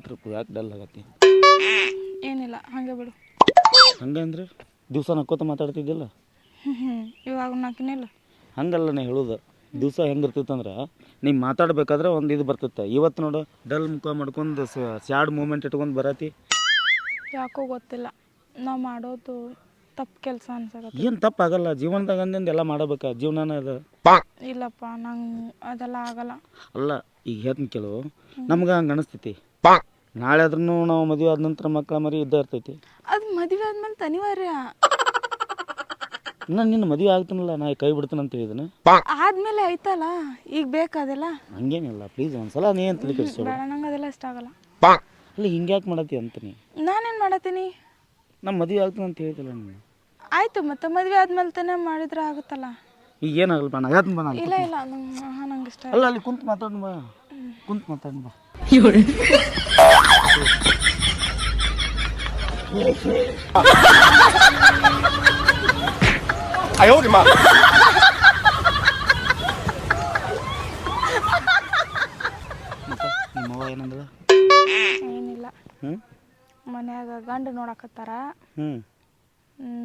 ಏನಾಯ್ತು ಯಾಕೆ ಡಲ್ ಆಗತ್ತಿ. ಏನಿಲ್ಲ ಹಾಗೆ ಬಿಡು. ಹಂಗೆ ಅಂದ್ರೆ? ದಿವಸ ನಕ್ಕೋತ ಮಾತಾಡ್ತಿದ್ದಿಲ್ಲ ಇವಾಗ ನಾಕಿನಿಲ್ಲ ಹಂಗಲ್ಲ ನಾ ಹೇಳೋದು. ದಿವಸ ಹೆಂಗಿರ್ತೈತಂದ್ರೆ ನೀವು ನೀ ಮಾತಾಡ್ಬೇಕಾದ್ರೆ ಒಂದು ಇದು ಬರ್ತಿತ್ತು ಇವತ್ತು ನೋಡು ಡಲ್ ಮುಖ ಮಾಡ್ಕೊಂಡು ಸ್ಯಾಡ್ ಮೂಮೆಂಟ್ ಇಟ್ಕೊಂಡು ಬರತಿ. ಯಾಕೋ ಗೊತ್ತಿಲ್ಲ. ನಾವು ಮಾಡೋದು ತಪ್ಪು ಕೆಲಸ ಅನ್ಸಕತ್ತೆ ಏನು ತಪ್ಪಾಗಲ್ಲ ಜೀವನದಾಗ ಅಂದಿಂದ ಎಲ್ಲ ಮಾಡಬೇಕಾ. ಜೀವನನ ಅದು. ಇಲ್ಲಪ್ಪ ನಂಗೆ ಅದೆಲ್ಲ ಆಗಲ್ಲ. ಅಲ್ಲ ಈಗ ಹೇಳ್ತೀನಿ ಕೆಲವು ನಮ್ಗೆ ಹಂಗೆ ಅನಿಸ್ತೈತಿ. ನಾಳೆ ಆದ್ರೂ ನಾವು ಮದುವೆ ಆದ ನಂತರ ಮಕ್ಕಳ ಮರಿ ಇದ್ದೇ ಇರ್ತೈತಿ. ಅದು ಮದುವೆ ಆದ್ಮೇಲೆ ಅನಿವಾರ್ಯ ನಾನು ನಿನ್ನ ಮದುವೆ ಆಗ್ತೀನಲ್ಲ ನಾ ಕೈ ಬಿಡ್ತೀನಿ ಅಂತ ಹೇಳಿದನು ಆದ್ಮೇಲೆ ಐತಲ್ಲ ಈಗ ಬೇಕಾದೆಲ್ಲ ಹಂಗೇನಿಲ್ಲ ಪ್ಲೀಸ್ ಒಂದ್ಸಲ ನೀ ಅಂತ ಬೇಡ ನಂಗೆ ಅದೆಲ್ಲ ಇಷ್ಟ ಆಗಲ್ಲ. ಅಲ್ಲ ಹಿಂಗ್ಯಾಕೆ ಮಾಡತ್ತಿ ಅಂತೀನಿ ನಾನೇನ್ ಮಾಡತ್ತೀನಿ? ನಮ್ಮ ಮದುವೆ ಆಗ್ತೀನಿ ಅಂತ ಹೇಳಿದಲ್ಲ ನೀನು. ಆಯ್ತು ಮತ್ತೆ ಮದುವೆ ಆದ್ಮೇಲೆ ತಾನೇ ಮಾಡಿದ್ರೆ ಆಗುತ್ತಲ್ಲ. ಈಗ ಏನಾಗಲ್ಲ ಬಾ ನಾ ಹೇಳ್ತೀನಿ ಬಾ ನಾನು ಇಲ್ಲ ಇಲ್ಲ ನಂಗೆ ಹಾಂ ನಂಗೆ ಇಷ್ಟ ಅಲ್ಲ ಅಲ್ಲಿ ಕುಂತು ಮಾತಾಡ್ ಬಾ. ಕುಂತು ಮಾತಾಡ್ ಬಾ. ಮತ್ತೆ ನಿಮ್ಮವ್ವ ಏನಂದ್ರೆ ಏನಿಲ್ಲ. ಹ್ಞೂ ಮನ್ಯಾಗ ಗಂಡ ನೋಡಕತ್ತಾರ. ಹ್ಞೂ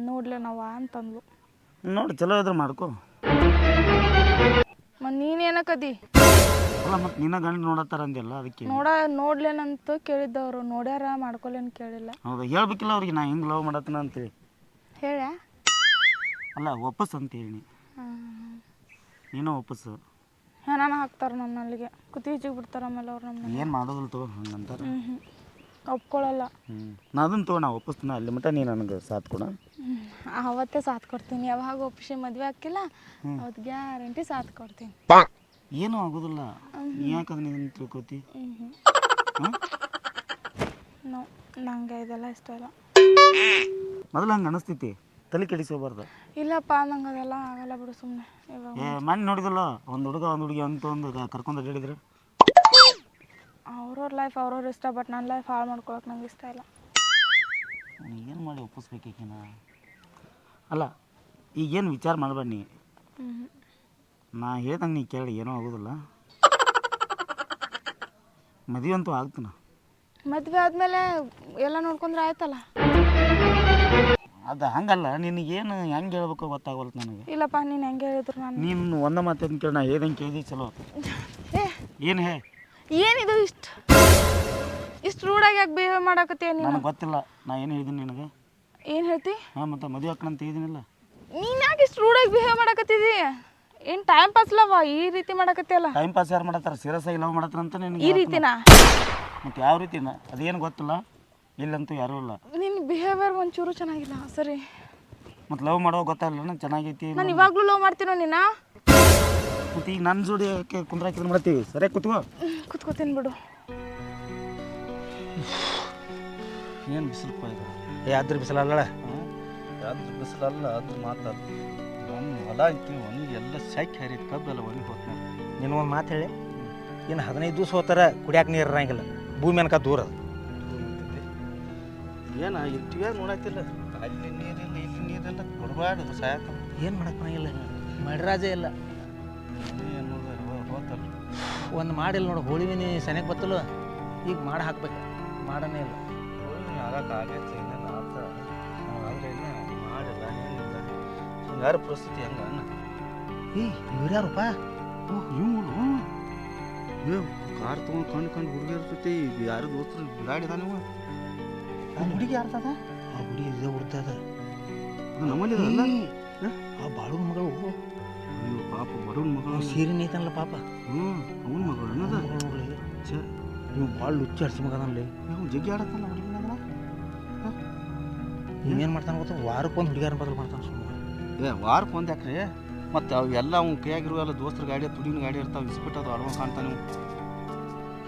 ನೋಡ್ಲೆ ನಾವ ಅಂತಂದ್ಲು. ನೋಡಿ ಚಲೋ ಇದ್ರೆ ಮಾಡ್ಕೊ. ಮತ್ತು ನೀನೇನಕದಿ ಅಲ್ಲ ಮತ್ತೆ ನಿನ್ನ ಗಂಡ ನೋಡತ್ತಾರ ಅಂದಿಲ್ಲ ಅದಕ್ಕೆ? ನೋಡ ನೋಡ್ಲೇನಂತ ಕೇಳಿದ್ದವ್ರು. ನೋಡ್ಯಾರ ಮಾಡ್ಕೊಲೇನ್ ಕೇಳಿಲ್ಲ. ಹೌದಾ? ಹೇಳ್ಬೇಕಿಲ್ಲ ಅವ್ರಿಗೆ ನಾ ಹಿಂಗೆ ಲವ್ ಮಾಡತ್ತನ ಅಂತೇಳಿ. ಹೇಳ ಅಲ್ಲ ವಾಪಸ್ ಅಂತ ಹೇಳಿ ನೀನು ವಾಪಸ್. ಹೆನಾನ ಹಾಕ್ತಾರ ನಮ್ಮ ಅಲ್ಲಿಗೆ ಹೆಚ್ಚಿಗೆ ಬಿಡ್ತಾರ ಆಮೇಲೆ ಅವ್ರು ನಮ್ಮನ್ನ ಏನು ಮಾಡೋದಿಲ್ಲ ತಗೋ ಹಂಗಂತಾರ ಹ್ಞೂ ಒಪ್ಕೊಳ್ಳಲ್ಲ ಹ್ಞೂ ನಾ ಅದನ್ನು ತಗೋ ನಾ ಒಪ್ಪಿಸ್ತೀನಿ ಅಲ್ಲಿ ಮಟ್ಟ ನೀ ನನಗೆ ಸಾಥ್ ಕೊಡ. ಹ್ಮ್. ಅವತ್ತೇ ಸಾಥ್ ಕೊಡ್ತೀನಿ. ಯಾವಾಗ ಒಪ್ಪಿಸಿ ಮದುವೆ ಹಾಕಿಲ್ಲ ಅವತ್ತು ಗ್ಯಾರಂಟಿ ಸಾಥ್ ಕೊಡ್ತೀನಿ. ಏನೂ ಆಗೋದಿಲ್ಲ. ನೀ ಯಾಕೆ ಅದನ್ನ ಇದನ್ನ ತಿಳ್ಕೊತಿ? ನಂಗೆ ಇದೆಲ್ಲ ಇಷ್ಟ ಇಲ್ಲ. ಮೊದಲು ಹಂಗೆ ಅನಿಸ್ತೈತಿ. ತಲೆ ಕೆಡಿಸೋಬಾರ್ದು ಇಲ್ಲಪ್ಪ ನಂಗೆ ಅದೆಲ್ಲ ಆಗಲ್ಲ ಬಿಡು ಸುಮ್ಮನೆ ಇವಾಗ ಏ ಮನೆ ನೋಡಿದಲ್ಲ ಒಂದು ಹುಡುಗ ಒಂದು ಹುಡುಗಿ ಅಂತ ಒಂದು ಕರ್ಕೊಂಡು ಅಡ್ಡಾಡಿದ್ರೆ ಅವ್ರವ್ರ ಲೈಫ್ ಅವ್ರವ್ರ ಇಷ್ಟ ಬಟ್ ನನ್ನ ಲೈಫ್ ಹಾಳು ಮಾಡ್ಕೊಳಕ್ಕೆ ನಂಗೆ ಇಷ್ಟ ಇಲ್ಲ. ಏನು ಮಾಡಿ ಒಪ್ಪಿಸ್ಬೇಕೀಕಿನ ಅಲ್ಲ ಈಗೇನು ವಿಚಾರ ಮಾಡಬೇಡ ನೀ. ನಾ ಹೇಳ್ದಂಗೆ ನೀ ಕೇಳಿ ಏನೂ ಆಗೋದಿಲ್ಲ. ಮದುವೆ ಅಂತೂ ಆಗ್ತಾನ. ಮದುವೆ ಆದಮೇಲೆ ಎಲ್ಲ ನೋಡ್ಕೊಂಡ್ರೆ ಆಯ್ತಲ್ಲ? ಅದು ಹಂಗಲ್ಲ ನಿನಗೇನು ಹೆಂಗೆ ಹೇಳ್ಬೇಕು ಗೊತ್ತಾಗವಲ್ತು ನನಗೆ. ಇಲ್ಲಪ್ಪ ನೀನು ಹೆಂಗೆ ಹೇಳಿದ್ರು ನಾನು. ನೀನು ಒಂದ ಮಾತನ್ನು ಕೇಳಿ ನಾ ಹೇಳ್ದಂಗೆ ಕೇಳಿದಿ ಚಲೋ. ಏ ಏನು ಹೇ? ಏನಿದು ಇಷ್ಟು? ಇಷ್ಟು ರೂಢಾಗಿ ಯಾಕೆ ಬಿಹೇವ್ ಮಾಡಕತ್ತೀಯ ನೀನು? ನನಗೆ ಗೊತ್ತಿಲ್ಲ ನಾ ಏನು ಹೇಳಿದ್ದೀನಿ ನಿನಗೆ? ಏನು ಹೇಳ್ತಿ? ಹಾಂ ಮತ್ತು ಮದುವೆ ಹಾಕೋಣ ಹೇಳಿದ್ದೀನಿಲ್ಲ ನೀನು ಯಾಕೆ ಇಷ್ಟು ರೂಡಾಗಿ ಬಿಹೇವ್ ಮಾಡಕತ್ತಿದಿ? ಏನು ಟೈಮ್ ಪಾಸ್ ಲವ? ಈ ರೀತಿ ಮಾಡಕತ್ತಿಯಲ್ಲ? ಟೈಮ್ ಪಾಸ್ ಯಾರು ಮಾಡತ್ತಾರ? ಸೀರಿಯಸ್ ಆಗಿ ಲವ್ ಮಾಡತ್ತಾರ ಅಂತ ನಿನಗೆ ಈ ನಿನಗೆ ರೀತಿನಾ? ಮತ್ತೆ ಯಾವ ರೀತಿನ? ಅದೇನು ಗೊತ್ತಿಲ್ಲ. ಇಲ್ಲಂತೂ ಯಾರೂ ಇಲ್ಲ. ನಿನ್ನ ಬಿಹೇವಿಯರ್ ಒಂಚೂರು ಚೆನ್ನಾಗಿಲ್ಲ ಸರಿ. ಮತ್ತೆ ಲವ್ ಮಾಡೋ ಗೊತ್ತಾಗಲ್ಲ ಚೆನ್ನಾಗೈತಿ ನಾನು ಇವಾಗಲೂ ಲವ್ ಮಾಡ್ತೀನೋ ನಿನ್ನ ಮತ್ತೆ ಈಗ ನನ್ನ ಜೋಡಿ ಯಾಕೆ ಕುಂದ್ರಾಕಿದ್ರೆ ಮಾಡ್ತೀವಿ? ಸರಿಯಾಗಿ ಕೂತ್ಕೋ. ಕುತ್ಕೋತೀನಿ ಬಿಡು. ಏನು ಬಿಸಿಲು ಏ ಅದ್ರ ಬಿಸಿಲಲ್ಲ? ಅದ್ರ ಬಿಸಿಲಲ್ಲ ಅದ್ರ ಮಾತಲ್ಲ ಹೊಲ ಐತಿ ಒಣಗಿ ಎಲ್ಲ ಸಾಕಿ ಹರಿದ ಕಬ್ಬೆಲ್ಲ ಒಣಗಿ ಹೋಗ್ತಾನೆ ನೀನು ಒಂದು ಮಾತು ಹೇಳಿ. ಇನ್ನು ಹದಿನೈದು ದಿವಸ ಹೋತಾರ ಕುಡಿಯಾಕ ನೀರು ಇರಂಗಿಲ್ಲ. ಭೂಮಿ ಅನ್ಕ ದೂರ ಅದು. ಏನು ಇಟ್ಟಿಗೆ ನೋಡತ್ತಿಲ್ಲ ಅಲ್ಲಿ ನೀರಿಲ್ಲ ಇಲ್ಲಿ ನೀರಿಲ್ಲ ಕೊಡಬಾರ್ದು ಸಾಯಕ ಏನು ಮಾಡಕ್ಕೆ ಬರಂಗಿಲ್ಲ. ಮಡಿರಾಜೇ ಇಲ್ಲ. ಅನ್ನೋದು ಹೋತಲ್ಲ. ಒಂದು ಮಾಡಿಲ್ಲ ನೋಡು ಹೋಳಿವಿನಿ ನೀ ಬತ್ತಲು ಈಗ ಮಾಡಿ ಹಾಕ್ಬೇಕು. ಮಾಡನೇ ಇಲ್ಲ. ಆಗಕ್ಕೆ ಆಗೈತೆ. ಹಿಂಗಾರ ಪರಿಸ್ಥಿತಿ ಹೆಂಗ ಏ ಇವ್ರು ಯಾರಪ್ಪ? ಓ ಇವ್ರು? ಏ ಕಾರ್ ತೊಗೊಂಡು ಕಣ್ಣು ಕಂಡು ಹುಡುಗಿಯರ ಜೊತೆ ಯಾರು ದೋಸ್ತರು ಬಿಡಾಡಿದ ನೀವು ಆ ಹುಡುಗಿ ಯಾರ್ತದ ಆ ಹುಡುಗಿ ಇದೆ ಉರ್ತದ ಅದು ನಮ್ಮಲ್ಲಿ ಅಲ್ಲ ಆ ಬಾಳು ಮಗಳು. ಅಯ್ಯೋ ಪಾಪ ಬಡವನ ಮಗಳು. ಸೀರೆ ನೀತನಲ್ಲ ಪಾಪ. ಹ್ಞೂ ಅವನ ಮಗಳು ಅನ್ನದ ಛೇ ನೀವು ಭಾಳ ಲುಚ್ಚಿ ಹಡ್ಸಿ ಮಗದಲ್ಲಿ ನಾವು ಜಗ್ಗಿ ಆಡತ್ತಲ್ಲ ಹುಡುಗಿನ ನೀವೇನು ಮಾಡ್ತಾನೆ ಗೊತ್ತಾ? ವಾರಕ್ಕೊಂದು ಹುಡುಗಿಯರ ಬದಲು ಮಾಡ್ತಾನೆ ಸುಮ್ಮನೆ ಏ ವಾರಕ್ಕೆ ಒಂದು ಯಾಕ್ರಿ? ಮತ್ತು ಅವೆಲ್ಲ ಎಲ್ಲ ಅವ್ನ ಕೈಯಾಗಿರುವ ಎಲ್ಲ ದೋಸ್ತರ ಗಾಡಿ ತುಡಿನ ಗಾಡಿ ಇರ್ತಾವೆ ಇಸ್ಬಿಟ್ಟು ಅದು ಅಡ್ವಾನ್ಸ್ ಕಾಣ್ತಾನೆ ನೀವು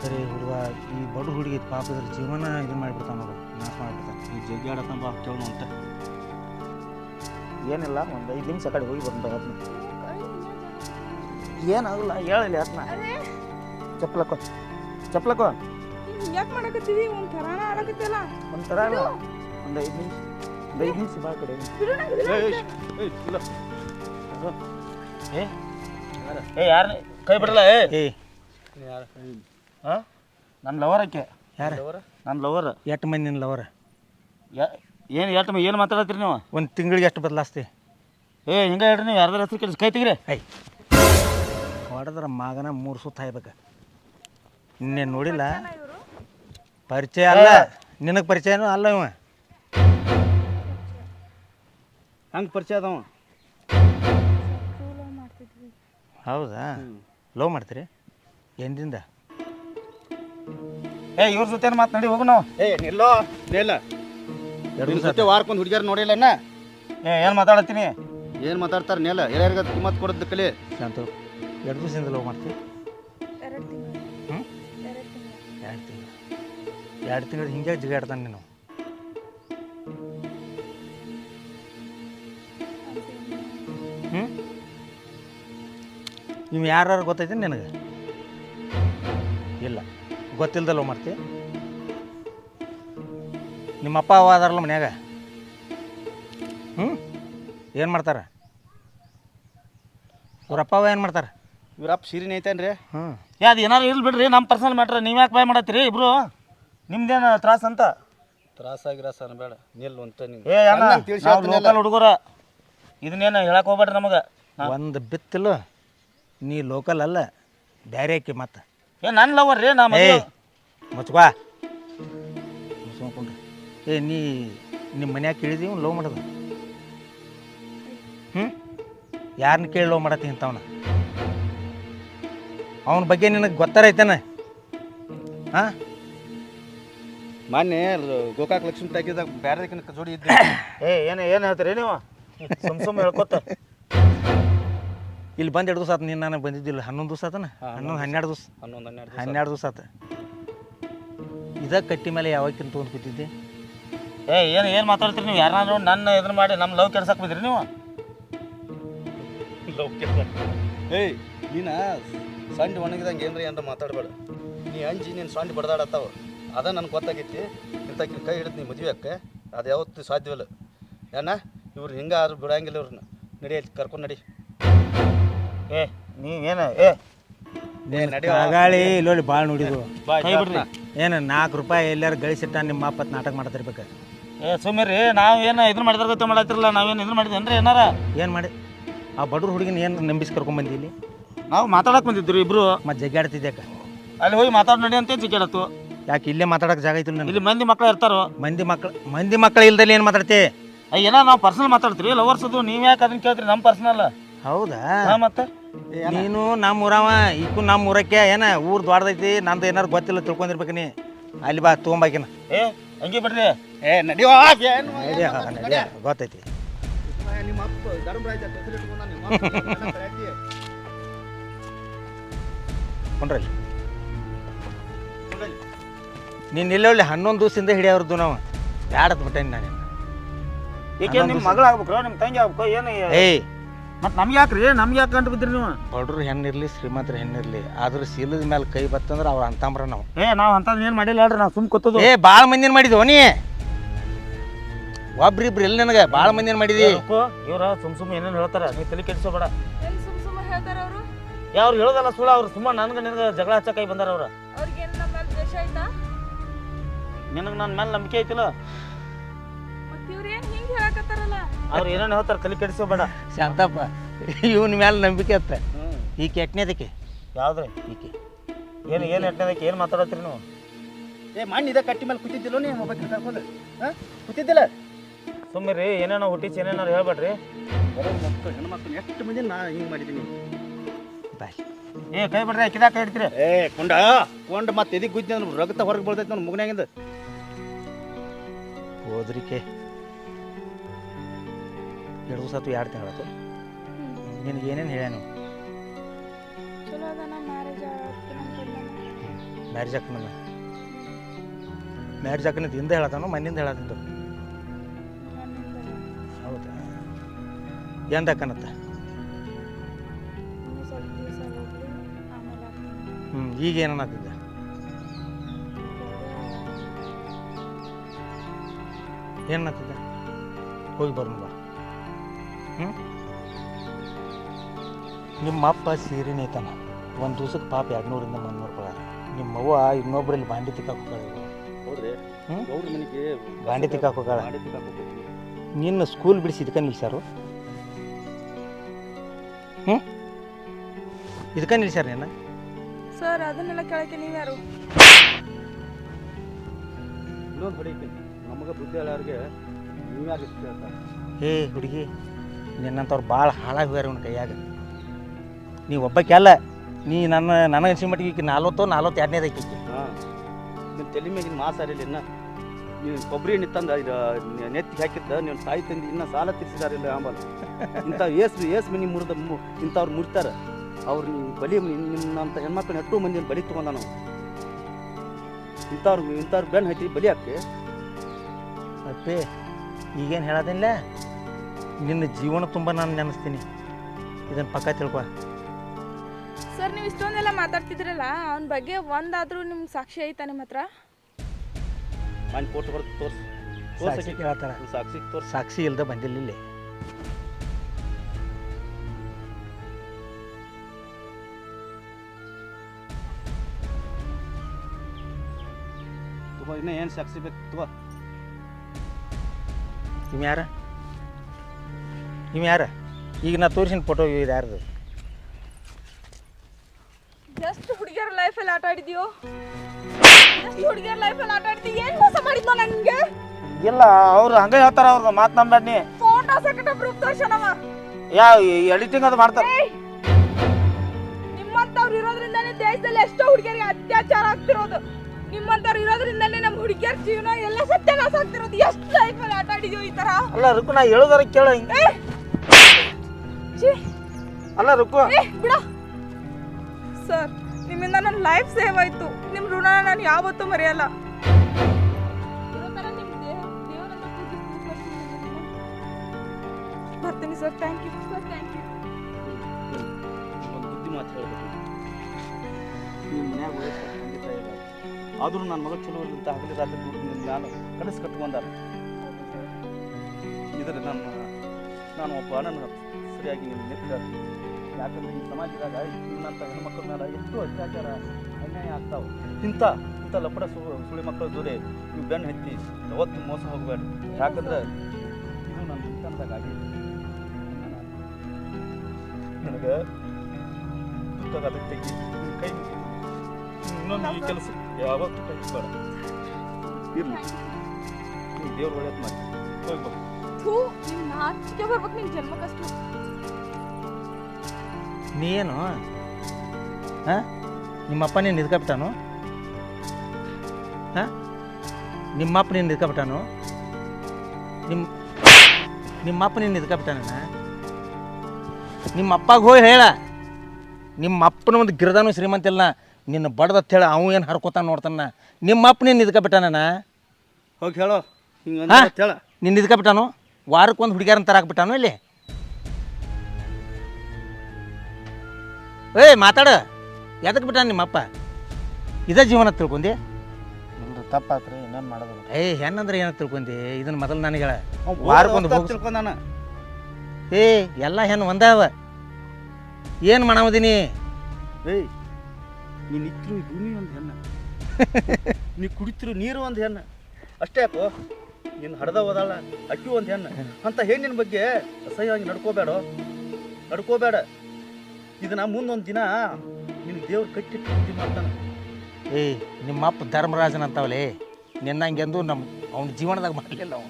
ಖರೆ ಹುಡುಗ ಈ ಬಡ ಹುಡುಗಿ ಪಾಪ ಇದ್ರ ಜೀವನ ಇದು ಮಾಡಿಬಿಡ್ತಾನೆ ನೋಡು ನಾಶ ಮಾಡಿಬಿಡ್ತಾನೆ ಈ ಜಗ್ಗಿ ಆಡತ್ತಂಬ ಕೇಳು ಅಂತ ಏನಿಲ್ಲ ಒಂದು ಐದು ನಿಮಿಷ ಕಡೆ ಹೋಗಿ ಬಂದ ಏನಾಗಲ್ಲ ಹೇಳಲಿ ಅದನ್ನ ಚಪ್ಪಲಕ್ಕೋ ಚಪ್ಪಲಕ್ಕೋ ಯಾಕೆ ಮಾಡಕತ್ತೀವಿ ಒಂಥರ ಇಲ್ಲ ಒಂದು ಐದು ನಿಮಿಷ. ಬಾ ಕಡೆ ಇಲ್ಲ. ಏ? ಯಾರ? ಕೈ ಬಿಡಲ್ಲ ಏ? ಹಾಂ? ನನ್ನ ಲವರ್ ಆಕೆ. ಯಾರು? ನನ್ನ ಲವರ್ ಎಷ್ಟು ಮಂದಿ ನಿನ್ನ ಲವರ್ ಏನು ಎಟ್ ಏನು ಮಾತಾಡತ್ತೀರಿ ನೀವು? ಒಂದು ತಿಂಗಳಿಗೆ ಎಷ್ಟು ಬದಲಾಸ್ತಿ. ಏ ಹಿಂಗೆ ಹೇಳ್ರಿ ನೀವು ಯಾರ್ದಾರ ಹೆಸರು ಕೆಲಸ ಕೈ ತೆಗಿರಿ. ಐ ಹೊಡೆದ್ರ ಮಗನ ಮೂರು ಸುತ್ತ ಹಾಯ್ಬೇಕು. ನಿನ್ನೆ ನೋಡಿಲ್ಲ? ಪರಿಚಯ ಅಲ್ಲ. ನಿನಗೆ ಪರಿಚಯನೂ ಅಲ್ಲ ಇವ. ಹಂಗೆ ಪರಿಚಯ ಅದಾವ ಮಾಡ್ತಿದ್ವಿ ಹೌದಾ? ಲವ್ ಮಾಡ್ತೀರಿ? ಎಂದಿಂದ ಏ ಇವ್ರ ಜೊತೆ ಮಾತನಾಡಿ ಹೋಗು ನಾವು. ಏ ನಿಲ್ಲೋ. ನಿಲ್ಲ ಎರಡು ವಾರಕ್ಕೊಂದು ಹುಡುಗಿಯರು ನೋಡಿಲ್ಲನ ಏ ಏನು ಮಾತಾಡತ್ತೀನಿ ಏನು ಮಾತಾಡ್ತಾರೆ ನೆಲ? ಯಾರ್ಯಾರಿಗೆ ಕಿಮ್ಮತ್ ಕೊಡೋದು ಕಲಿ? ಶಾಂತು ಎರಡು ದಿವಸದಿಂದ ಲವ್ ಮಾಡ್ತೀವಿ ಎರಡು ತಿಂಗಳು. ಎರಡು ತಿಂಗಳು. ಎರಡು ತಿಂಗಳು ಹಿಂಗೆ ಜಿಗಾಡ್ತಾನೆ ನೀನು. ನೀವು ಯಾರು ಗೊತ್ತೈತಿ ನಿನಗೆ? ಇಲ್ಲ. ಗೊತ್ತಿಲ್ಲದಲ್ಲ ಮಾಡ್ತಿ ನಿಮ್ಮ ಅಪ್ಪ ಅವ ಅದಾರಲ್ಲ ಮನ್ಯಾಗ? ಹ್ಞೂ ಏನು ಮಾಡ್ತಾರೆ? ಇವ್ರ ಅಪ್ಪ ಅವ ಏನು ಮಾಡ್ತಾರೆ? ಇವ್ರಪ್ಪ ಸೀರಿನ ರೀ ಹ್ಞೂ ಯಾ ಅದು ಏನಾರು ಇಲ್ಲ ಬಿಡ್ರಿ ನಮ್ಮ ಪರ್ಸನಲ್ ಮ್ಯಾಟ್ರ್ ನೀವು ಯಾಕೆ ಬಾಯ್ ಮಾಡತ್ತೀರಿ ಇಬ್ರು? ನಿಮ್ದೇನು ತ್ರಾಸ ಅಂತ? ತ್ರಾಸಾಗಿರಾಸ ಬೇಡ. ನಿಲ್ ಅಂತ ಏ ಅಣ್ಣ ನಾವು ಲೋಕಲ್ ಹುಡುಗರ. ಇದನ್ನೇನು ಹೇಳಕ್ಕೆ ಹೋಗ್ಬೇಡ್ರಿ ನಮಗೆ. ಒಂದು ಬಿತ್ತಲು ನೀ ಲೋಕಲ್ ಅಲ್ಲ ಬ್ಯಾರೆ ಆಕಿ ಮತ್ತೆ. ಏ ನನ್ನ ಲವರ್ ರೀ ನಾ ಏ ಮದ್ವೆ- ಬಾ ಮುಚ್ಕೊಂಡ್ರಿ ಏ ನೀ ನಿಮ್ಮ ಮನ್ಯಾಗ ಕೇಳಿದೀವಿ ಲವ್ ಮಾಡೋದು. ಹ್ಞೂ ಯಾರನ್ನ ಕೇಳಿ ಲವ್ ಮಾಡತ್ತಿ ಇಂಥವ್ನ ಅವನ ಬಗ್ಗೆ ನಿನಗೆ ಗೊತ್ತಾರೈತೇನ ಹಾಂ ಮೊನ್ನೆ ಗೋಕಾಕ್ ಲಕ್ಷ್ಮಿ ತಾಗಿದಾಗ ಬ್ಯಾರೆ ಜೋಡಿ ಇದ್ದೆ. ಏ ಏನು ಏನು ಹೇಳ್ತೀರಿ ನೀವು? ಸುಮ್ ಸುಮ್ ಹೇಳ್ಕೊತ. ಇಲ್ಲಿ ಬಂದು ಎರಡು ದಿವಸ ಆತು ನೀನು ನಾನು ಬಂದಿದ್ದಿಲ್ಲ ಹನ್ನೊಂದು ದಿವಸ ಆತನ? ಹನ್ನೊಂದು ಹನ್ನೆರಡು ದಿವಸ? ಹನ್ನೊಂದು ಹನ್ನೆರಡು ಹನ್ನೆರಡು ದಿವಸ ಆತ. ಇದ ಕಟ್ಟಿ ಮೇಲೆ ಯಾವಾಗಿಂತ ತೊಗೊಂಡು ಕೂತಿದ್ದೆ? ಏ ಏನು ಏನು ಮಾತಾಡ್ತೀರಿ ನೀವು? ಯಾರನ್ನ ನೋಡಿ ನನ್ನ ಇದನ್ನ ಮಾಡಿ ನಮ್ಮ ಲವ್ ಕೆಡ್ಸಕ್ ಬಿದ್ರಿ ನೀವು? ಏಯ್ ನೀನ ಸಂಡ್ ಒಣಗಿದಂಗೆ ಏನ್ರಿ ಅಂತ ಮಾತಾಡಬೇಡ. ನೀ ಅಂಜಿ ನೀನು ಸಂಡ್ ಬಡ್ದಾಡತ್ತಾವ. ಅದ ನನಗೆ ಗೊತ್ತಾಗೈತಿ. ಇಂಥಕಿನ ಕೈ ಹಿಡಿದು ನೀ ಮದುವೆ ಅಕ್ಕ ಅದು ಯಾವತ್ತೂ ಸಾಧ್ಯವಿಲ್ಲ. ಏನ? ಇವ್ರು ಹಿಂಗೆ ಆದ್ರೂ ಬಿಡಂಗಿಲ್ಲ ಇವ್ರನ್ನ ನಡಿ ಅಲ್ಲಿ ಕರ್ಕೊಂಡು ನಡಿ. ಏ ನೀ ಏ. ಏ ಗಾಳಿ ಇಲ್ಲೋಳಿ ಭಾಳ ನೋಡಿದ್ವು. ಕೈ ಬಿಡ್ರಿ. ಏನು ನಾಲ್ಕು ರೂಪಾಯಿ ಎಲ್ಲಾರು ಗಳಿಸಿಟ್ಟ ನಿಮ್ಮ ಅಪ್ಪತ್ ನಾಟಕ ಮಾಡ್ತಿರ್ಬೇಕು. ಏ ಸುಮ್ಮಿರಿ ನಾವು ಏನು ಇದನ್ನ ಮಾಡಿದ್ರೆ ಗೊತ್ತ ಮಾಡತ್ತಿರಲ್ಲ ನಾವೇನು ಇದನ್ನ ಅಂದ್ರೆ ಏನಾರ ಏನು ಮಾಡಿ ಆ ಬಡವ್ರ ಹುಡುಗಿನ ಏನು ನಂಬಿಸಿ ಕರ್ಕೊಂಬಂದಿ ಇಲ್ಲಿ? ನಾವು ಮಾತಾಡಕ್ ಬಂದಿದ್ರು ಇಬ್ರು. ಮತ್ತೆ ಜಗ್ಗಾಡ್ತಿದ್ಯಾಕ ಅಲ್ಲಿ ಹೋಗಿ ಮಾತಾಡ್ ನಡಿ ಅಂತ ಜಿಗ್ಗಾಡತ್ತು ಯಾಕೆ ಇಲ್ಲೇ ಮಾತಾಡಕ್ ಜಾಗ ಐತಿಲ್ಲ ನನಗೆ? ಇಲ್ಲಿ ಮಂದಿ ಮಕ್ಳು ಇರ್ತಾರೋ. ಮಂದಿ ಮಕ್ಳು ಮಂದಿ ಮಕ್ಳು ಇಲ್ದಲ್ಲಿ ಏನು ಮಾತಾಡ್ತಿ? ಅಯ್ಯ ಏನೋ ನಾವು ಪರ್ಸನಲ್ ಮಾತಾಡ್ತೀರಿ? ಲವರ್ಸ್ ಅದು. ನೀವು ಯಾಕೆ ಅದನ್ನ ಕೇಳ್ತೀರಿ? ನಮ್ಮ ಪರ್ಸನಲ್ ಹೌದಾ? ಹಾ ಮತ್ತೆ? ನೀನು ನಮ್ಮ ಊರವ ಈಕು ನಮ್ಮ ಊರಕ್ಕೆ ಏನ ಊರು ದೊಡ್ಡದೈತಿ ನಂದು ಏನಾರು ಗೊತ್ತಿಲ್ಲ ತಿಳ್ಕೊಂಡಿರ್ಬೇಕು ನೀ. ಅಲ್ಲಿ ಬಾ ತೊಗೊಂಬಾಕಿನ. ಏ ಹಂಗೆ ಬಿಡ್ರಿ. ಏ ನಡಿಯೋ ಗೊತ್ತೈತಿ. ನಿಮ್ಮ ಅಪ್ಪ ಇಲ್ಲೇ ನೀನು ಇಲ್ಲೊಳ್ಳೆ ಹನ್ನೊಂದು ದಿವಸದಿಂದ ಹಿಡಿಯವ್ರದ್ದು ನಾವು. ಬ್ಯಾಡತ್ ಬಿಟ್ಟೇನಿ ನಾನು ಈಕೆ ನಿಮ್ಮ ಮಗಳು ಆಗ್ಬೇಕು ನಿಮ್ಮ ತಂಗಿ ಆಗ್ಬೇಕು ಏನು ಏಯ್ ಮತ್ತೆ ನಮ್ಗೆ ಯಾಕ್ರಿ? ನಮ್ಗೆ ಯಾಕೆ ಕಂಡು ಬಿದ್ರಿ ನೀವು? ಬಡ್ರು ಹೆಣ್ಣಿರ್ಲಿ ಶ್ರೀಮಂತರ ಹೆಣ್ಣಿರ್ಲಿ. ಆದ್ರೆ ಸೀಲದ ಮೇಲೆ ಕೈ ಬತ್ತಂದ್ರೆ ಅವ್ರು ಅಂತಂಬ್ರ ನಾವು. ಏ ನಾವು ಅಂಥದ್ದು ಏನು ಮಾಡಿಲ್ಲ ಹೇಳ್ರಿ ನಾವು ಸುಮ್ ಕೂತದು ಏ ಭಾಳ ಮಂದಿನ ಮಾಡಿದ್ವು ನೀ? ಒಬ್ರಿಬ್ರು ಎಲ್ಲಿ ನನಗೆ ಭಾಳ ಮಂದಿನ ಮಾಡಿದಿ. ಇವ್ರ ಸುಮ್ ಸುಮ್ ಏನೇನು ಹೇಳ್ತಾರ ನೀ ತಲೆ ಕೆಡಿಸೋಬೇಡ. ಎಲ್ಲಿ ಸುಮ್ ಸುಮ್ಮ ಹೇಳ್ತಾರ ಅವರು? ಯಾವ್ರು ಹೇಳೋದಲ್ಲ ಸುಳ್ಳು ಅವ್ರು ಸುಮ್ಮ ನನ್ಗೆ ನಿನಗೆ ಜಗಳ ಹಚ್ಚಕೈ ಬಂದಾರ ಅವ್ರು. ಅವ್ರಿಗೇನು ನಮ್ಮ ಮೇಲೆ ದ್ವೇಷ ಆಯ್ತಾ? ನಿನಗೆ ನನ್ನ ಮೇಲೆ ನಂಬಿಕೆ ಐತಿಲ್ಲ? ಮತ್ತೆ ಇವ್ರು ಏನು ಹಿಂಗೆ ಹೇಳಕತ್ತಾರಲ್ಲ? ಅವ್ರು ಏನೇನು ಹೇಳ್ತಾರೆ ಕಲಿ ಕೆಡಿಸೋ ಬೇಡ. ಶಾಂತಪ್ಪ ಇವನ ಮೇಲೆ ನಂಬಿಕೆ ಅತ್ತ. ಈ ಕೆಟ್ಟನೇದಕ್ಕೆ ಯಾವ್ದ್ರಿ? ಈಕೆ. ಏನು ಏನು ಎಟ್ಟನೇದಕ್ಕೆ ಏನು ಮಾತಾಡತ್ತೀರಿ ನೀವು? ಏ ಮಣ್ಣು ಇದ ಕಟ್ಟಿ ಮೇಲೆ ಕೂತಿದ್ದಿಲ್ಲ ನೀ ಹೋಗ್ಬೇಕು ಕರ್ಕೊಂಡು ಹಾಂ? ಕೂತಿದ್ದಿಲ್ಲ? ರೀ ಏನೇನೋ ಹುಟ್ಟಿಸಿ ಏನೇನಾರು ಹೇಳ್ಬೇಡ್ರಿ. ಮಕ್ಕಳು ಹೆಣ್ಮಕ್ಳು ಎಷ್ಟು ಮಂದಿ ನಾ ಹಿಂಗೆ ಮಾಡಿದ್ದೀನಿ. ಬಾಯ್. ಏ ಕೈ ಬಿಡ್ರಿ ಕಿದಾಕ ಕೈ ಹಿಡ್ತೀರಿ ಏ ಕೊಂಡ ಕೊಂಡ ಮತ್ತೆ ಇದಕ್ಕೆ ಗುದ್ದಿ ಅಂದ್ರೆ ರಗತ ಹೊರಗೆ ಬೀಳ್ತೈತೆ ನನ್ನ ಮುಗ್ನಾಗಿಂದ ಹೋದ್ರಿಕೆ. ಎರಡು ದಿವಸ ಆತು ಎರಡು ತಿಂಗಳಾತು ನಿನಗೆ ಏನೇನು ಹೇಳ್ಯಾನು ಚಲೋ ಅದನ ಮ್ಯಾರೇಜ್ ಮ್ಯಾರೇಜ್ ಹಾಕೋಣ ಮ್ಯಾರೇಜ್ ಹಾಕೋಣ ಹಿಂದೆ ಹೇಳತ್ತಾನು ಮನ್ನಿಂದ ಹೇಳತ್ತಿದ್ದು ಹೌದಾ? ಎಂದ ಹಾಕನತ್ತ ಹ್ಞೂ ಈಗ ಏನನ್ನತ್ತಿದ್ದ ಏನನ್ನತ್ತಿದ್ದ ಹೋಗಿ ಬರೋಣ ಬಾ. ನಿಮ್ಮ ಅಪ್ಪ ಸೀರೆನೇ ಐತಾನ ಒಂದು ದಿವ್ಸಕ್ಕೆ ಪಾಪ ಎರಡು ನೂರಿಂದ ಮುನ್ನೂರು ಪಗಾರ. ನಿಮ್ಮ ಅವ್ವ ಇನ್ನೊಬ್ಬರಲ್ಲಿ ಬಾಂಡಿ ತಿಕ್ಕಾಕ ಹೌದ್ರಿ? ಗೌಡ್ರ ಮನೆಗೆ ಬಾಂಡೆ ತಿಕ್ಕಾಕ್ ಹೋಗಾಳ. ಬಾಂಡೆ ತಿಕ್ಕಾಕ್ ಹೋಗ್ತೀವಿ. ನಿನ್ನ ಸ್ಕೂಲ್ ಬಿಡಿಸಿ ಇದಕ್ಕೆ ನಿಲ್ಸಾರು ಹ್ಞೂ ಇದಕ್ಕೆ ಸರ್ ನಿನ್ನ? ಸರ್ ಅದನ್ನೆಲ್ಲ ಕೇಳಕ್ಕೆ ನೀವ್ಯಾರು? ಇನ್ನೊಂದು ಹೊಡಿತೀನಿ ನಮಗೆ ಬುದ್ಧಿ ಹೇಳೋರಿಗೆ ನೀವ್ಯಾರು ಹೇ ಹುಡುಗಿ ನಿನ್ನಂಥವ್ರು ಭಾಳ ಹಾಳಾಗಿ ಹೋಗ್ಯಾರ ಇವನ ಕೈಯಾಗ. ನೀ ಒಬ್ಬಕ್ಕೆಲ್ಲ ನೀ ನನ್ನ ನನಗೆ ಅನ್ಸಿದ ಮಟ್ಟಿಗೆ ಈಗ ನಾಲ್ವತ್ತು ನಲ್ವತ್ತು ಎರಡನೇದು ಐತಿ ಹಾಂ. ನಿನ್ನ ತಲೆ ಮ್ಯಾಗಿನ ಮಾಸಾರಿಲ್ಲ ಇನ್ನ. ನೀವು ಕೊಬ್ಬರಿ ಎಣ್ಣೆ ತಂದ ಇದು ನೆತ್ತಿಗೆ ಹಾಕಿದ್ದ ನೀವು ತಾಯಿ ತಂದು ಇನ್ನ ಸಾಲ ತೀರ್ಸಿದಾರಿಲ್ಲ ಆಂಬಲ್ ಇಂಥ ಏಸ್ ಏಸ್ ಮನಿ ಮುರಿದ ಇಂಥವ್ರು ಮುರಿತಾರೆ. ಅವ್ರು ನೀವು ಬಲಿ ನಿನ್ನಂಥ ಹೆಣ್ಮಕ್ಳನ್ನ ಎಷ್ಟೋ ಮಂದಿ ಬಲಿ ತೊಗೊಂಡ ನಾವು ಇಂಥವ್ರು ಇಂಥವ್ರು ಬೆನ್ನು ಹಾಕಿ ಬಲಿ ಹಾಕಿ. ಅಪ್ಪೇ ಈಗೇನು ಹೇಳೋದಿಲ್ಲ? ನಿನ್ನ ಜೀವನ ತುಂಬ ನಾನು ನೆನೆಸ್ತೀನಿ. ಇದನ್ನು ಪಕ್ಕ ತಿಳ್ಕೊ. ಸರ್ ನೀವು ಇಷ್ಟೊಂದೆಲ್ಲ ಮಾತಾಡ್ತಿದ್ರಲ್ಲ ಅವನ ಬಗ್ಗೆ ಒಂದಾದರೂ ನಿಮ್ಗೆ ಸಾಕ್ಷಿ ಐತಾ ನಿಮ್ಮ ಹತ್ರ? ಫೋಟೋ ಹೊರತು ತೋರ್ಸಿ. ಸಾಕ್ಷಿ ಕೇಳ್ತಾರ. ಸಾಕ್ಷಿ ತೋರ್ಸಿ. ಸಾಕ್ಷಿ ಇಲ್ದ ಬಂದಿಲ್ಲ ಇಲ್ಲಿ. ಇನ್ನೂ ಏನು ಸಾಕ್ಷಿ ಬೇಕು ತುಂಬ ಇವ್ ಯಾರ? ಇವ್ ಯಾರ? ಈಗ ನಾ ತೋರಿಸಿನ ಫೋಟೋ ಇದು ಯಾರ್ದು? ಎಷ್ಟು ಹುಡುಗಿಯರ ಲೈಫಲ್ಲಿ ಆಟ ಆಡಿದ್ಯೋ? ಹುಡುಗಿಯರ ಲೈಫಲ್ಲಿ ಆಟ ಆಡಿದ್ಯೋ? ಏನು ಮೋಸ ಮಾಡಿದ್ನೋ ನನಗೆ? ಇಲ್ಲ ಅವ್ರು ಹಂಗೆ ಹೇಳ್ತಾರ ಅವ್ರದ್ದು ಮಾತು ನಂಬೇಡ ನೀ ಫೋಟೋ ಸಕಟ ಪ್ರೂಫ್ ತೋರ್ಸಣವ ಯಾವ ಎಡಿಟಿಂಗ್ ಅದು ಮಾಡ್ತಾರೆ. ನಿಮ್ಮಂತವ್ರು ಇರೋದ್ರಿಂದಾನೇ ದೇಶದಲ್ಲಿ ಎಷ್ಟೋ ಹುಡುಗಿಯರಿಗೆ ಅತ್ಯಾಚಾರ ಆಗ್ತಿರೋದು. ನಿಮ್ಮಂತವ್ರು ಇರೋದ್ರಿಂದಲೇ ನಮ್ಮ ಹುಡುಗಿಯರ ಜೀವನ ಎಲ್ಲ ಸತ್ಯನಾಶ ಆಗ್ತಿರೋದು. ಎಷ್ಟು ಲೈಫಲ್ಲಿ ಆಟ ಆಡಿದ್ಯೋ ಈ ತರ? ಅಲ್ಲ ರುಕು ನಾ ಹೇಳೋದಾರ ಕೇಳ ಹಿಂಗೆ! ಅಲ್ಲ ರುಕು ಬಿಡ ಬಿಡು. ಸರ್ ನಿಮ್ಮಿಂದ ನನ್ನ ಲೈಫ್ ಸೇವ್ ಆಯ್ತು. ನಿಮ್ಮ ಋಣ ನಾನು ಯಾವತ್ತೂ ಮರೆಯಲ್ಲ. ಬರ್ತೀನಿ sir thank you sir thank you ಒಂದು ಬುದ್ಧಿ ಮಾತು ಹೇಳ್ಬೇಕು. ನಿಮ್ಮ ಮನ್ಯಾಗ ವಯಸ್ಸು ತಂದೆ ತಾಯಿ ಇದಾರೆ. ಆದ್ರೂ ನನ್ನ ಮಗ ಚಲೋ ಇಲ್ಲ ಅಂತ ಹಗಲಿ ರಾತ್ರಿ ದುಡ್ಡು ನಾನು ಕನಸು ಕಟ್ಕೊಂಡಾರ. ಇದ್ರೆ ನನ್ನ ನಾನು ಒಬ್ಬ ನನ್ನ ಸರಿಯಾಗಿ ನಿಮ್ಮ ಮಿತ್ರ ಯಾಕಂದ್ರೆ ಈ ಸಮಾಜದಾಗ ಇನ್ನಂಥ ಹೆಣ್ಮಕ್ಳ ಮೇಲೆ ಎಷ್ಟು ಅತ್ಯಾಚಾರ, ಅನ್ಯಾಯ ಆಗ್ತಾವೆ. ಇಂಥ ಇಂಥ ಲಪಡ ಸುಳಿ ಮಕ್ಕಳ ಜೊತೆ ನೀವು ಬೆನ್ನು ಹತ್ತಿ ಯಾವತ್ತು ಮೋಸ ಹೋಗಬೇಡ. ಯಾಕಂದ್ರೆ ಇದು ನನ್ನ ಜೀವನದಾಗ ಆಗಿದೆ. ನನಗೆ ದುಃಖ ಅದಕ್ಕೆ ತೆಗಿ ಕೈ ಇನ್ನೊಂದು ಈ ಕೆಲಸ ಯಾವತ್ತೂ ಕೈ ಬೇಡ ಇರ್ಲಿ. ದೇವ್ರು ಒಳ್ಳೇದು ಮಾಡಿ. ಹೋಗ್ಬೋ ಥೂ ನಿನ್ನ ನಾಚಿಕೆ ಬರ್ಬೇಕು ನಿನ್ನ ಜನ್ಮಕ್ಕಷ್ಟು ನೀ ಏನು ಹಾಂ? ನಿಮ್ಮಪ್ಪ ನೀನು ನಿದ್ಕಬಿಟ್ಟಾನು? ಹಾಂ? ನಿಮ್ಮಪ್ಪ ನೀನು ನಿದ್ಕಬಿಟ್ಟಾನು? ನಿಮ್ಮ ನಿಮ್ಮಪ್ಪ ನೀನು ನಿದ್ಕಬಿಟ್ಟಾನ ನಿಮ್ಮ ಅಪ್ಪಗೆ ಹೋಗಿ ಹೇಳ. ನಿಮ್ಮ ಅಪ್ಪನ ಒಂದು ಶ್ರೀಮಂತ ಶ್ರೀಮಂತಿಲ್ಲ ನಿನ್ನ ಬಡ್ದತ್ ಹೇಳ ಅವ ಏನು ಹರ್ಕೋತಾನ ನೋಡ್ತಾನ? ನಿಮ್ಮ ಅಪ್ಪ ನೀನು ನಿದ್ಕಬಿಟ್ಟಾನ ಹೋಗಿ ಹೇಳೋ ಹಿಂಗೆ ಹಾ? ಹೇಳ. ನಿನ್ನ ನಿದ್ಕಬಿಟ್ಟಾನು? ವಾರಕ್ಕೆ ಒಂದು ಹುಡುಗಿಯರನ್ನ ತರಾಕ್ಬಿಟ್ಟಾನು ಇಲ್ಲಿ? ಏಯ್ ಮಾತಾಡ. ಎದಕ್ಕೆ ಬಿಟ್ಟಾನ ನಿಮ್ಮಪ್ಪ? ಇದೇ ಜೀವನ ತಿಳ್ಕೊಂಡಿ? ನಿಮ್ದು ತಪ್ಪಾತ್ರ ಇನ್ನೇನು ಮಾಡೋದು ಏಯ್ ಹೆಣ್ಣಂದ್ರೆ ಏನೋ ತಿಳ್ಕೊಂಡಿ? ಇದನ್ನ ಮೊದಲು ನನಗೆ ಹೇಳ ವಾರಕ್ಕೊಂದು ವಾರಕ್ಕೊಂದು ಹೋಗ್ಸ್- ತಿಳ್ಕೊಂಡಾನ ಏ ಎಲ್ಲ ಹೆಣ್ಣು ಒಂದಾವ ಏನು ಮಾಡಾವದೀನಿ ಏಯ್ ನೀನು ಭೂಮಿ ಒಂದು ಹೆಣ್ಣು. ನೀ ಕುಡಿತಿರು ನೀರು ಒಂದು ಹೆಣ್ಣು. ಅಷ್ಟೇ ಯಾಕೋ ನೀನು ಹಡ್ದ ಹೋದಾಳ ಅಕ್ಕಿ ಒಂದು ಹೆಣ್ಣು. ಅಂತ ಹೆಣ್ಣಿನ ಬಗ್ಗೆ ಅಸಹ್ಯವಾಗಿ ನಡ್ಕೋಬೇಡ. ನಡ್ಕೋಬೇಡ. ಇದನ್ನ ಮುಂದೊಂದು ದಿನ ನಿನ್ನ ದೇವ್ರ ಕಟ್ಟಿ ಬುದ್ಧಿ ಮಾಡ್ತಾನೆ ಏಯ್ ನಿಮ್ಮಪ್ಪ ಧರ್ಮರಾಜನ್ ಅಂತಾವಲೇ? ನಿನ್ನಂಗೆಂದು ನಮ್ಮ ಅವ್ನ ಜೀವನದಾಗ ಮಾಡಲಿಲ್ಲ ಅವ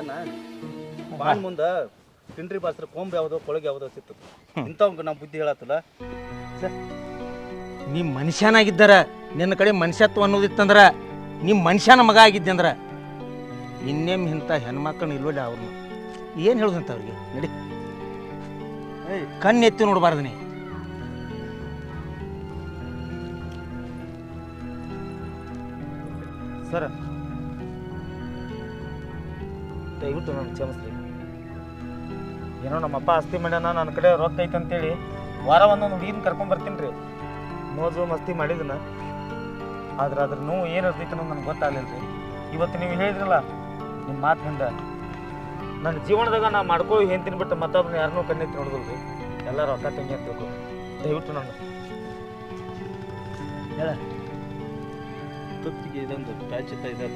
ಏನ? ಬಾಣ್ ಮುಂದ ತಿಂಡ್ರಿ ಬಾಸ್ರ ಕೊಂಬ್ ಯಾವುದೋ ಕೊಳಗೆ ಯಾವುದೋ ಸಿಕ್ತು. ಇಂಥವಂಗ ನಾವು ಬುದ್ಧಿ ಹೇಳತ್ತಲ್ಲ ನೀ ಮನುಷ್ಯನಾಗಿದ್ದಾರ ನಿನ್ನ ಕಡೆ ಮನುಷ್ಯತ್ವ ಅನ್ನೋದಿತ್ತಂದ್ರ ನೀ ಮನುಷ್ಯನ ಮಗ ಆಗಿದ್ದೆ ಅಂದ್ರ ಇನ್ನೇಮ್ ಇಂಥ ಹೆಣ್ಮಕ್ಳನ್ನ ಇಲ್ವಲ್ಲ ಅವ್ರನ್ನ? ಏನು ಹೇಳುದಂತ ಅವ್ರಿಗೆ? ನಡಿ. ಏಯ್. ಕಣ್ಣು ಎತ್ತಿ ನೋಡಬಾರ್ದು ನೀ. ಸರ್. ದಯವಿಟ್ಟು ನಾನು ಕ್ಷಮಿಸ್ರಿ. ಏನೋ ನಮ್ಮಪ್ಪ ಆಸ್ತಿ ಮಾಡ್ಯಾನ ನನ್ನ ಕಡೆ ರೊಕ್ಕ ಐತೆ ಅಂತೇಳಿ ವಾರ ಒಂದೊಂದು ಹುಡುಗಿನ ಕರ್ಕೊಂಡ್ ಬರ್ತೀನಿ ರೀ ಮೋಜು ಮಸ್ತಿ ಮಾಡಿದನ. ಆದ್ರೆ ಅದ್ರ ನೋವು ಏನು ಇರ್ತೈತೆ ನನಗೆ ಗೊತ್ತಾಗಲಿಲ್ಲ ರೀ ಇವತ್ತು ನೀವು ಹೇಳಿದ್ರಲ್ಲ ನಿಮ್ಮ ಮಾತಿನಿಂದ ನನ್ನ ಜೀವನದಾಗ ನಾ ಮಾಡ್ಕೋ ಹೇಳ್ತೀನಿ ಬಿಟ್ಟು ಮತ್ತೊಬ್ಬನ ಯಾರನ್ನೂ ಕಣ್ಣೆತ್ತಿ ನೋಡಿದ್ರು ರೀ ಎಲ್ಲ ರೊಕ್ಕ ತಂಗಿ ಅಂತ ತಿಳ್ಕೊ. ದಯವಿಟ್ಟು ನಾನು ಹೇಳ. ತುತ್ತಿಗೆ ಇದೊಂದು ಪ್ಯಾಚಿತ್ತ ಇದೆ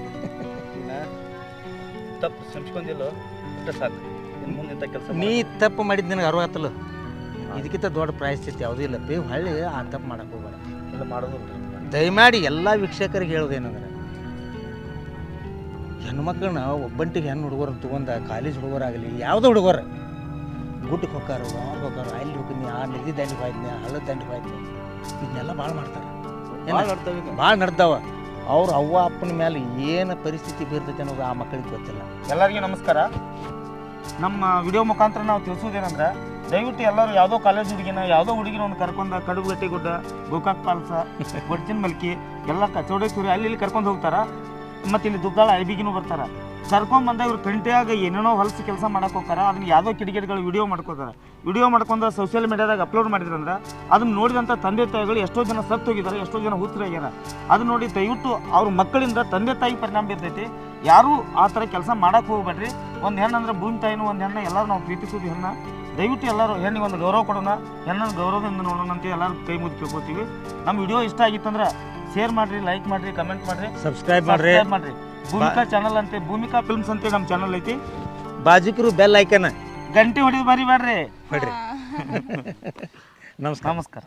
ತಪ್ಪು ಸಂಸ್ಕೊಂಡಿಲ್ಲ ಅಷ್ಟೇ ಸಾಕು. ಇನ್ನು ಮುಂದೆ ಇಂಥ ಕೆಲಸ ನೀ ತಪ್ಪು ಮಾಡಿದ್ ನಿನಗೆ ಅರ್ವತ್ತಲ್ಲ ಇದಕ್ಕಿಂತ ದೊಡ್ಡ ಪ್ರಾಯಶ್ಚಿತ್ತ ಯಾವುದೂ ಇಲ್ಲ. ಬೇವು ಹಳ್ಳಿ ಆ ತಪ್ಪು ಮಾಡಕ್ಕೆ ಹೋಗಬೇಡ. ಇಲ್ಲ ಮಾಡೋದಿಲ್ಲ ದಯಮಾಡಿ ಎಲ್ಲ ವೀಕ್ಷಕರಿಗೆ ಹೇಳೋದೇನಂದ್ರೆ ಹೆಣ್ಮಕ್ಳನ್ನ ಒಬ್ಬಂಟಿಗೆ ಹೆಣ್ಣು ಹುಡುಗರನ್ನ ತೊಗೊಂಡ ಕಾಲೇಜ್ ಹುಡುಗರಾಗಲಿ ಯಾವುದೋ ಹುಡುಗರ. ಗುಡ್ಡಕ್ಕೆ ಹೋಗಾರು ಅವ್ರಿಗೆ ಹೋಗಾರು ಅಲ್ಲಿ ಹೋಗಿದ್ನಿ ಆ ನದಿ ದಂಡಿಗೆ ಹೋಯ್ತೀನಿ ಹಳ್ಳದ ದಂಡಿಗೆ ಹೋಯ್ತೀನಿ ಇದನ್ನೆಲ್ಲ ಭಾಳ ಮಾಡ್ತಾರೆ. ಭಾಳ ನಡ್ದಾವ ಅವ್ರ ಅವ್ವ ಅಪ್ಪನ ಮೇಲೆ ಏನು ಪರಿಸ್ಥಿತಿ ಬೀರ್ತೈತೆ ಅನ್ನೋದು ಆ ಮಕ್ಕಳಿಗೆ ಗೊತ್ತಿಲ್ಲ. ಎಲ್ಲರಿಗೂ ನಮಸ್ಕಾರ. ನಮ್ಮ ವಿಡಿಯೋ ಮುಖಾಂತರ ನಾವು ತಿಳಿಸೋದೇನಂದ್ರೆ ದಯವಿಟ್ಟು ಎಲ್ಲರೂ ಯಾವುದೋ ಕಾಲೇಜ್ ಹುಡುಗಿನ ಯಾವುದೋ ಹುಡುಗಿನ ಒಂದು ಕರ್ಕೊಂಡ ಕಡುಗಟ್ಟಿ ಗುಡ್ಡ ಗೋಕಾಕ್ ಪಾಲ್ಸ ಗೊಡ್ಚಿನ ಮಲ್ಕಿ ಎಲ್ಲ ಕಚೋಡೆ ಚೂರಿ ಅಲ್ಲಿ ಇಲ್ಲಿ ಕರ್ಕೊಂಡು ಹೋಗ್ತಾರ. ಮತ್ತು ಇಲ್ಲಿ ದುಬ್ದಾಳ ಅರಬಿಗಿನೂ ಬರ್ತಾರ. ಬಂದಾಗ ಇವ್ರು ಕಂಟಿಯಾಗ ಏನೇನೋ ಹೊಲಸು ಕೆಲಸ ಮಾಡಕ್ಕೆ ಹೋಗ್ತಾರ, ಅದನ್ನ ಯಾವುದೋ ಕಿಡಿಗೇಡಿಗಳು ವಿಡಿಯೋ ಮಾಡ್ಕೋತಾರ. ವಿಡಿಯೋ ಮಾಡ್ಕೊಂಡು ಸೋಷಿಯಲ್ ಮೀಡಿಯಾದಾಗ ಅಪ್ಲೋಡ್ ಮಾಡಿದ್ರಂದ್ರೆ ಅದನ್ನ ನೋಡಿದಂಥ ತಂದೆ ತಾಯಿಗಳು ಎಷ್ಟೋ ಜನ ಸತ್ತು ಹೋಗಿದ್ದಾರೆ ಎಷ್ಟೋ ಜನ ಹುತ್ತರಾಗ್ಯಾರ ಅದನ್ನ ನೋಡಿ ದಯವಿಟ್ಟು ಅವ್ರ ಮಕ್ಕಳಿಂದ ತಂದೆ ತಾಯಿ ಪರಿಣಾಮ ಬೀರ್ತೈತಿ. ಯಾರೂ ಆ ಥರ ಕೆಲಸ ಮಾಡಕ್ಕೆ ಹೋಗ್ಬೇಡ್ರಿ. ಒಂದು ಹೆಣ್ಣು ಅಂದ್ರೆ ಭೂಮಿ ತಾಯಿನೂ ಒಂದು ಹೆಣ್ಣು ಎಲ್ಲರೂ ನಾವು ಪ್ರೀತಿಸೋದು ಹೆಣ್ಣ ದಯವಿಟ್ಟು ಎಲ್ಲರೂ ಹೆಣ್ಣಿಗೆ ಒಂದು ಗೌರವ ಕೊಡೋಣ, ಹೆಣ್ಣನ್ನು ಗೌರವದಿಂದ ನೋಡೋಣ ಅಂತ ಎಲ್ಲರೂ ಕೈ ಮುಗಿ ಕೇಳ್ಕೊತೀವಿ. ನಮ್ಮ ವಿಡಿಯೋ ಇಷ್ಟ ಆಗಿತ್ತಂದ್ರೆ ಶೇರ್ ಮಾಡ್ರಿ ಲೈಕ್ ಮಾಡ್ರಿ ಕಮೆಂಟ್ ಮಾಡ್ರಿ. ಸಬ್ಸ್ಕ್ರೈಬ್ ಮಾಡ್ರಿ. ಮಾಡ್ರಿ. ಭೂಮಿಕಾ ಚಾನಲ್ ಅಂತೆ ಭೂಮಿಕಾ ಫಿಲ್ಮ್ಸ್ ಅಂತ ನಮ್ಮ ಚಾನಲ್ ಐತಿ. ಬಾಜುಕರು ಬೆಲ್ ಐಕನ ಗಂಟೆ ಹೊಡಿದು ಮರಿಬೇಡ್ರಿ ಬಿಡ್ರಿ ನಮಸ್ಕಾರ. ನಮಸ್ಕಾರ.